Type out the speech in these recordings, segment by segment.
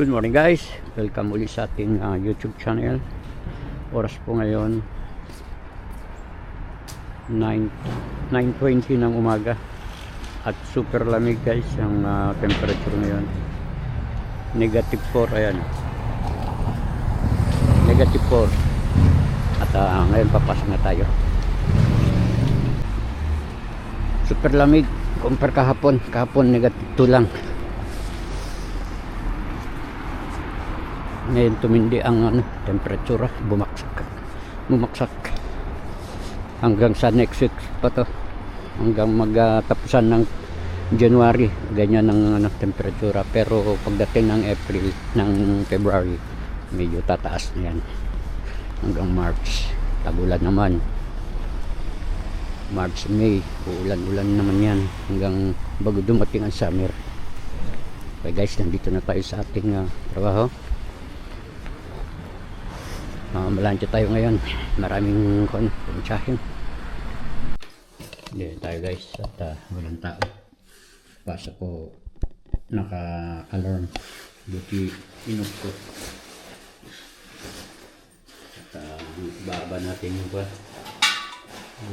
Good morning guys, welcome ulit sa ating ah, YouTube channel. Oras po ngayon 9 9.20 ng umaga. At super lamig guys ang ah, temperature ngayon. Negative 4, ayan. Negative 4 At ah, ngayon papasok na tayo. Super lamig. Compare kahapon. Kahapon negative 2 lang ngayon tumindi ang ano, temperature bumaksak. Bumaksak. Hanggang sa next week pa to. Hanggang magtapusan ng January. Ganyan ang ano, temperature pero pagdating ng April ng February medyo tataas na yan. Hanggang March. Tagulan naman. March, May. Uulan-ulan naman yan. Hanggang bago dumating ang summer. Okay guys nandito na tayo sa ating ah, trabaho uh, malantya tayo ngayon. Maraming kon punsyahin hindi tayo guys at uh, walang tao. Pasok ko naka alarm buti inog ko. At uh, baba natin yung ba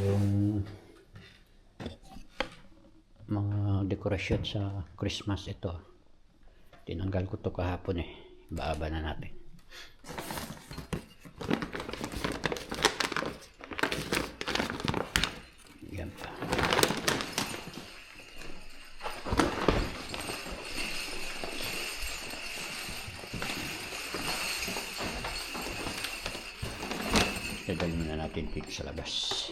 yung mga dekorasyon sa Christmas ito. Tinanggal ko to kahapon eh. Baba na natin Yan pa. Dadalhin na natin dito sa labas.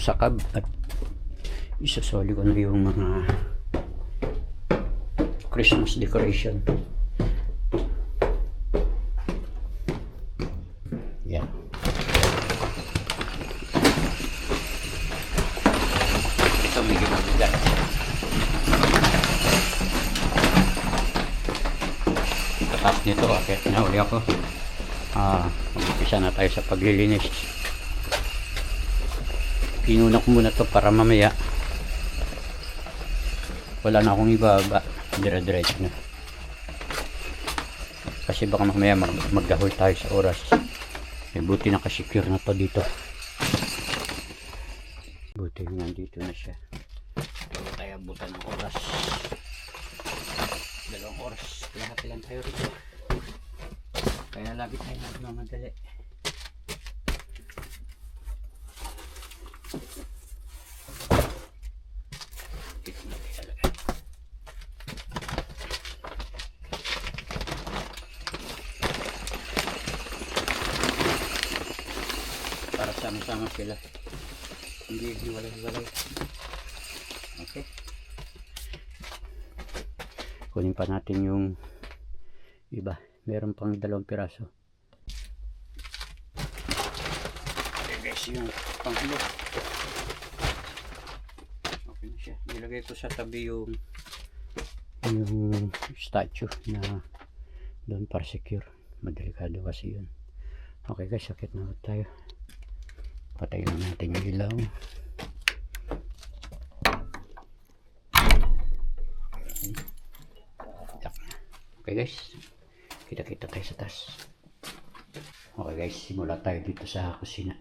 Nandito na ako sa cab at isasoli ko na yung mga Christmas decoration. Yan. Ito medyo mabigat. Tapos nito, akit na uli ako. Ah, umpisa na tayo sa paglilinis. Pinuna ko muna to para mamaya wala na akong ibaba. Dire-diretso na. Kasi baka mamaya mag maggahol tayo sa oras. Eh, buti nakasecure na to dito. Buti nandito na siya. Tayo abutan ng oras. Dalawang oras. Lahat lang tayo rito. Kaya lagi tayo nagmamadali. Para sama-sama sila. Hindi hiwalay-hiwalay. Okay. Kunin pa natin yung iba. Meron pang dalawang piraso. Guys, yung panghulo. Okay na siya. Nilagay ko sa tabi yung yung statue na doon para secure. Madelikado kasi yun. Okay guys, sakit na tayo. Patayin na natin yung ilaw. Okay guys, kita-kita tayo sa taas. Okay guys, simula tayo dito sa kusina.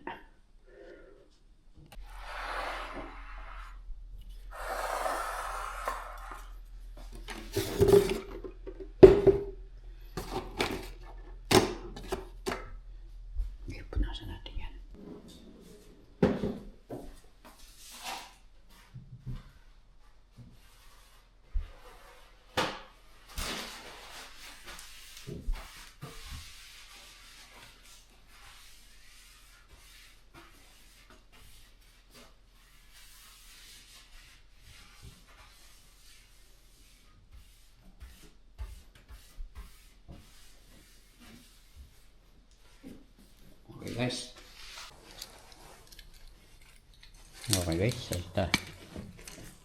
Punasan natin yan. reste Okay guys. Guys, salta.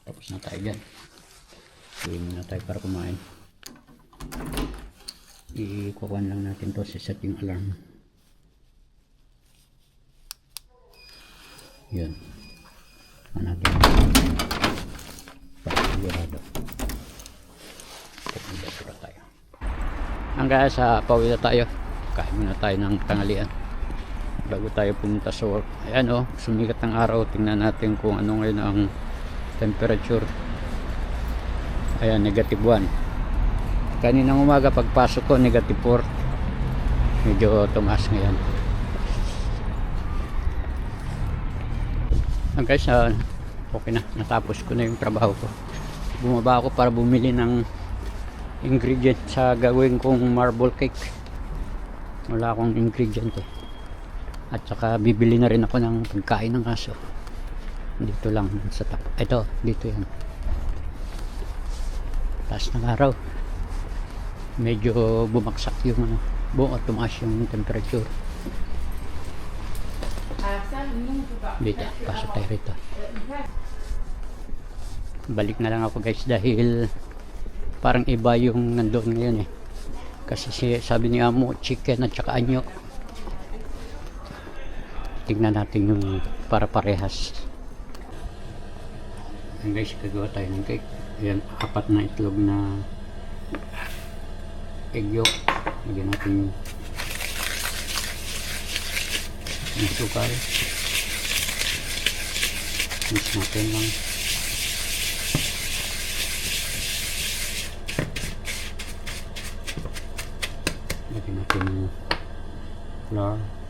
Tapos na tayo dyan. Uwi muna tayo para kumain. Ikukuhan lang natin to sa set yung alarm. Yun. Ano natin. Para sigurado. Pag tayo. Hanggang sa pauwi tayo. Kain muna tayo ng tanghalian. Bago tayo pumunta sa work. Ayan oh, sumikat ang araw. Tingnan natin kung ano ngayon ang temperature. Ayan, negative 1. Kaninang umaga pagpasok ko, negative 4. Medyo tumaas ngayon. Ang guys, ah, okay na. Natapos ko na yung trabaho ko. Bumaba ako para bumili ng ingredient sa gawin kong marble cake. Wala akong ingredient eh. At saka bibili na rin ako ng pagkain ng aso. Dito lang sa top. Ito, dito yan. Taas ng araw. Medyo bumaksak yung ano, at tumaas yung temperature. Dito, pasok tayo rito. Balik na lang ako guys dahil parang iba yung nandoon ngayon eh. Kasi si, sabi ni Amo, chicken at saka anyo. Tingnan natin yung para parehas. Ayan guys, gagawa tayo ng cake. Ayan, apat na itlog na egg yolk. Lagyan natin yung sukal. Mix natin lang. Lagyan natin yung flour.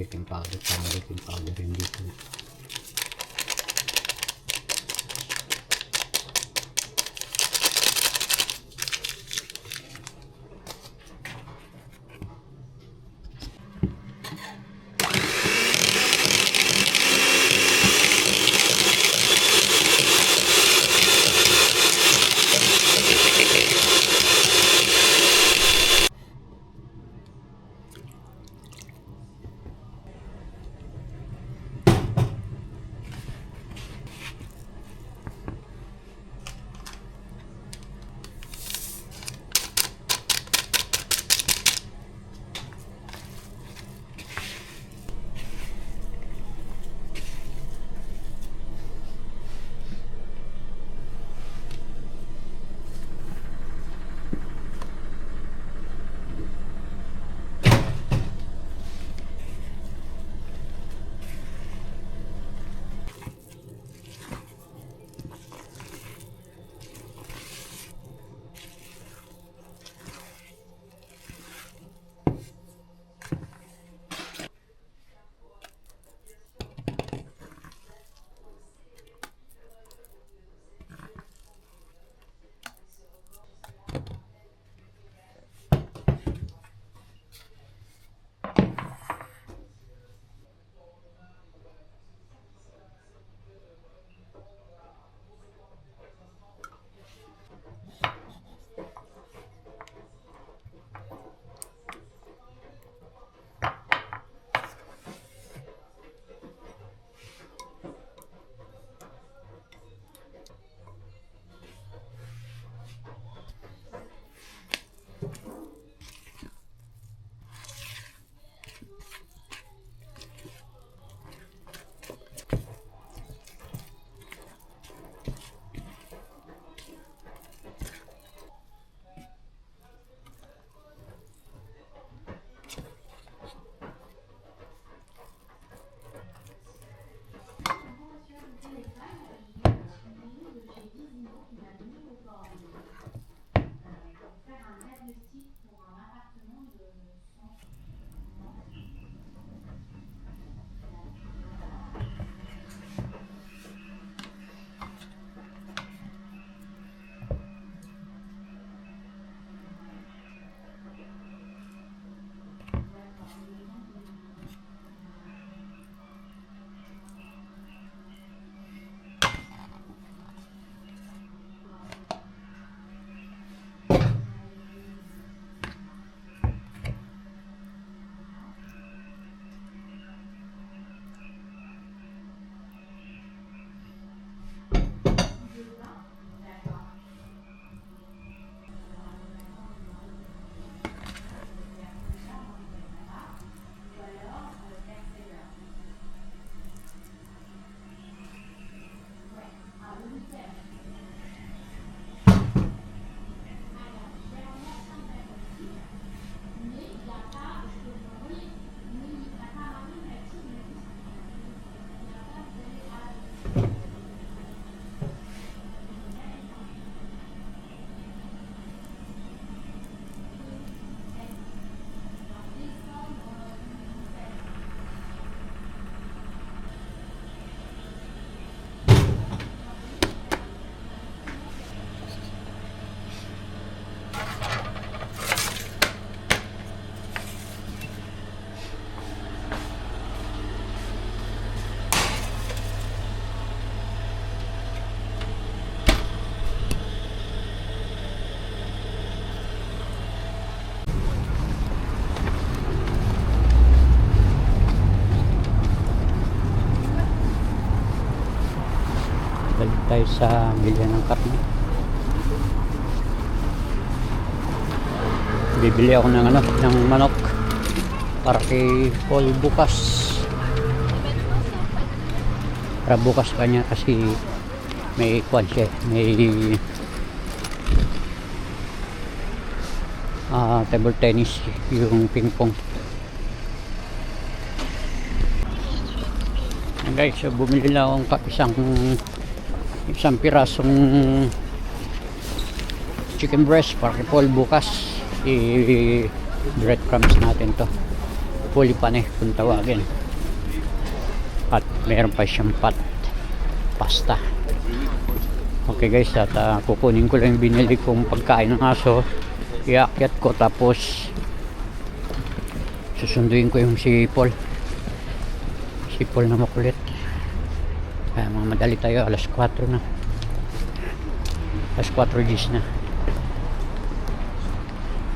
baking powder, some baking powder in between. Tayo sa bilihan ng karne. Bibili ako ng ano, ng manok para kay Paul bukas. Para bukas pa niya kasi may kwan siya, may ah table tennis yung ping pong. Guys, so bumili lang akong isang isang pirasong chicken breast para Paul bukas. I breadcrumbs natin to. Fully pane kung tawagin. At meron pa siyang pat pasta. Okay guys at ah, kukunin ko lang yung binili kong pagkain ng aso. Iakyat ko tapos susunduin ko yung si Paul si Paul na makulit kaya mga madali tayo alas 4 na. Alas 4 gis na.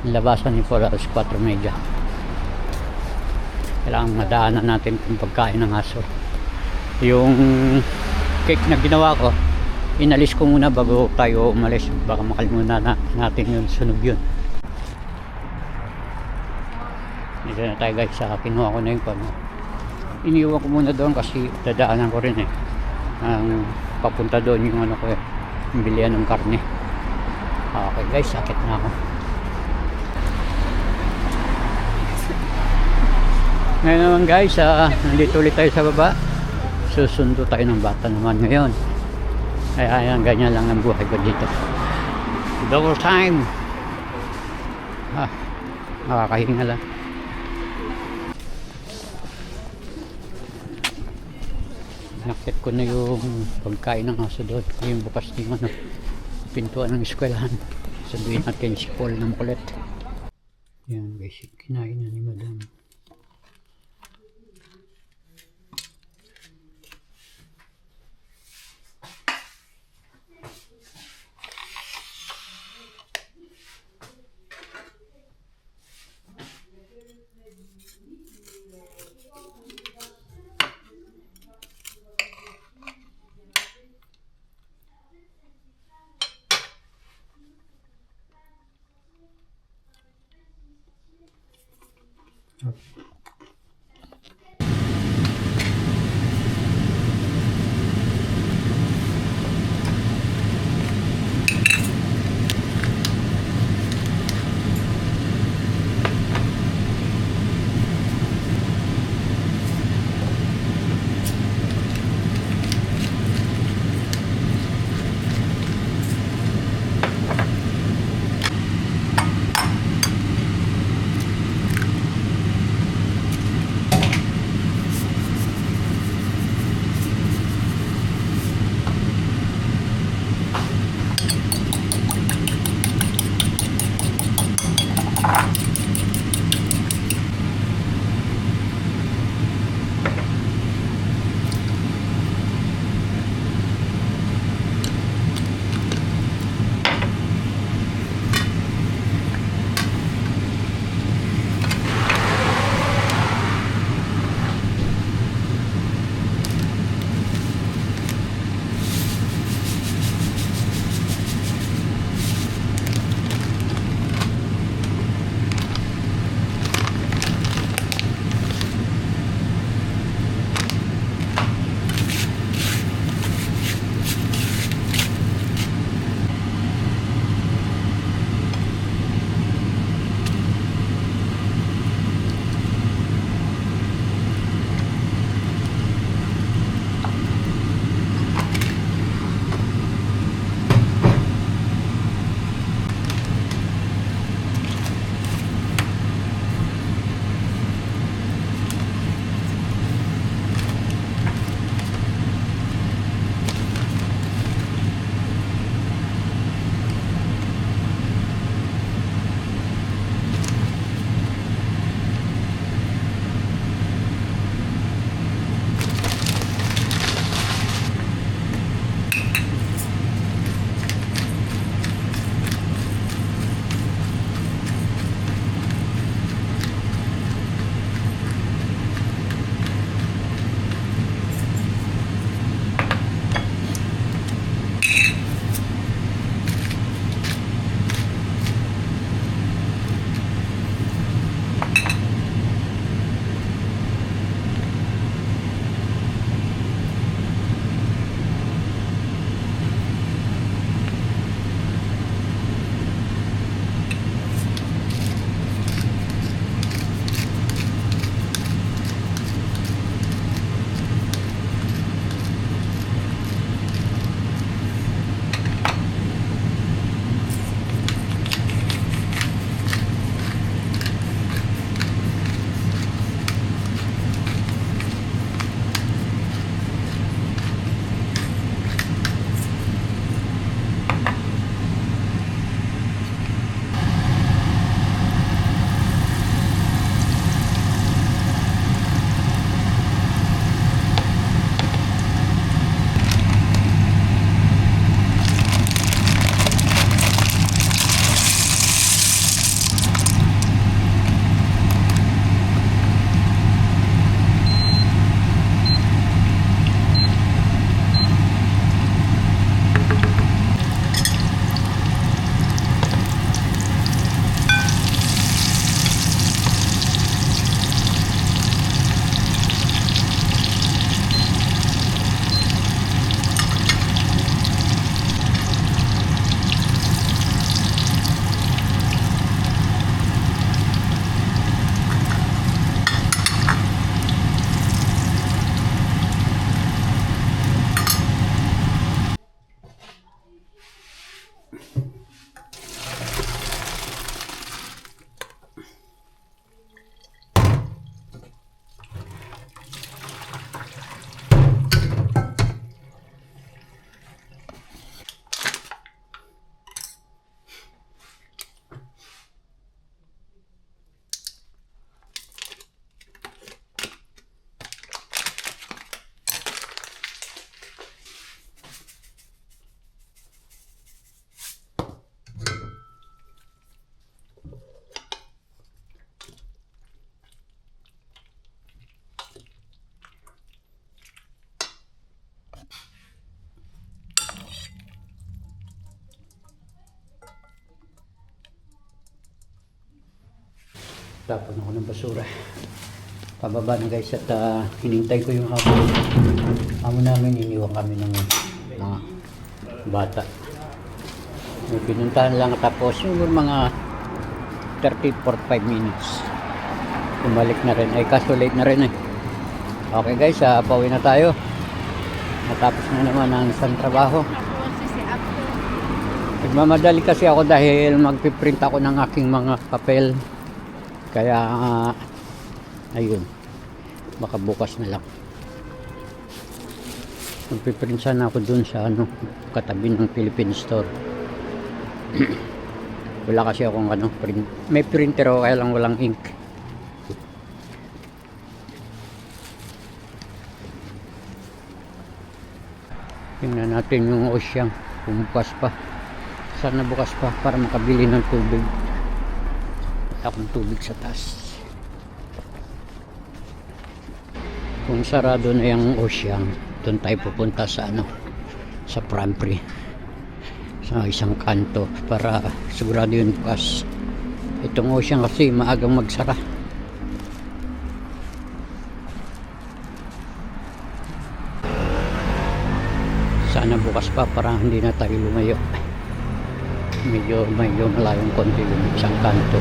Labasan ni Paul alas 4 media kailangan madaanan natin kung pagkain ng aso. Yung cake na ginawa ko inalis ko muna bago tayo umalis. Baka makalimutan na natin yun sunog yun. Dito na tayo guys sa kinuha ko na yung pano iniwan ko muna doon kasi dadaanan ko rin eh ang papunta doon yung ano ko eh yung bilihan ng karne. Okay guys sakit na ako. Ngayon naman guys ah, nandito ulit tayo sa baba. Susundo tayo ng bata naman ngayon. Ay ayan ganyan lang ang buhay ko dito. Double time! Ah, nakakahinga lang nakit ko na yung pagkain ng aso doon? Yung bukas ng ano pintuan ng eskwelahan. Sabihin natin si Paul na makulit. Yan basic kinain na ni madam Tapon ako ng basura. Pababa na guys at uh, hinintay ko yung amo. Amo namin, iniwan kami ng mga bata. May pinuntahan lang tapos siguro mga 30-45 minutes. Bumalik na rin. Ay kaso late na rin eh. Okay guys, uh, pauwi na tayo. Natapos na naman ang isang trabaho. Nagmamadali kasi ako dahil magpiprint ako ng aking mga papel. Kaya, ah, ayun. Baka bukas na lang. Magpiprint sana ako dun sa ano, katabi ng Philippine Store. Wala kasi akong ano, print. May printer ako kaya lang walang ink. Tingnan natin yung ocean. Kung bukas pa. Sana bukas pa para makabili ng tubig. Akong tubig sa taas. Kung sarado na yung ocean, doon tayo pupunta sa ano, sa Prampri. Sa isang kanto para sigurado yung bukas. Itong ocean kasi maagang magsara. Sana bukas pa para hindi na tayo lumayo. Medyo, medyo malayong konti yung isang kanto.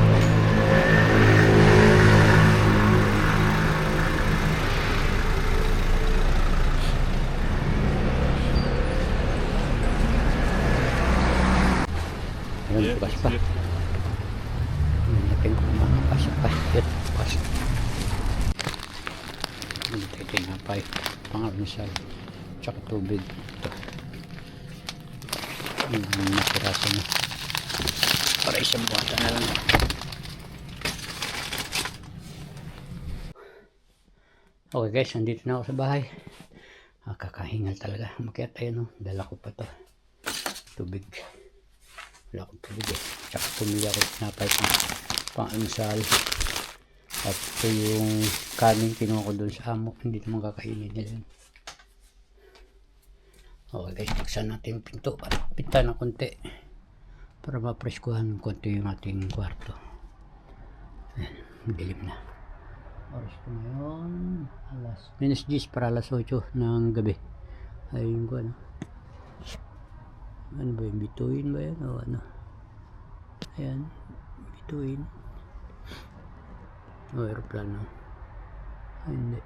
Ayun, bukas pa. Natin kung makapasok pa. Yun, bukas. Hindi tayo tinapay. Pangalmusal. Tsaka tubig. Ito. Yung napiraso na. Para isang buwata na lang. Okay guys, nandito na ako sa bahay. Ah, kakahingal talaga. Makiat tayo no. Dala ko pa to. Tubig. Wala akong tubig eh. Tsaka pumili ako ng napay pang pang-almusal. At ito yung kanin kinuha ko doon sa amo. Hindi naman kakainin nila yun. Okay guys, buksan natin yung pinto. Pinta na konti. Para mapreskuhan ng konti yung ating kwarto. Ayan, dilim na. Oras ko ngayon, alas, minus 10 para alas 8 ng gabi. Ayun ko ano. Ano ba yung bituin ba yan o ano? Ayan, bituin. O, aeroplano. Ay, hindi.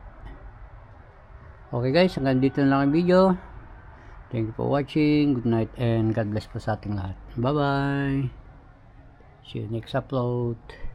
Okay guys, hanggang dito na lang ang video. Thank you for watching. Good night and God bless po sa ating lahat. Bye-bye. See you next upload.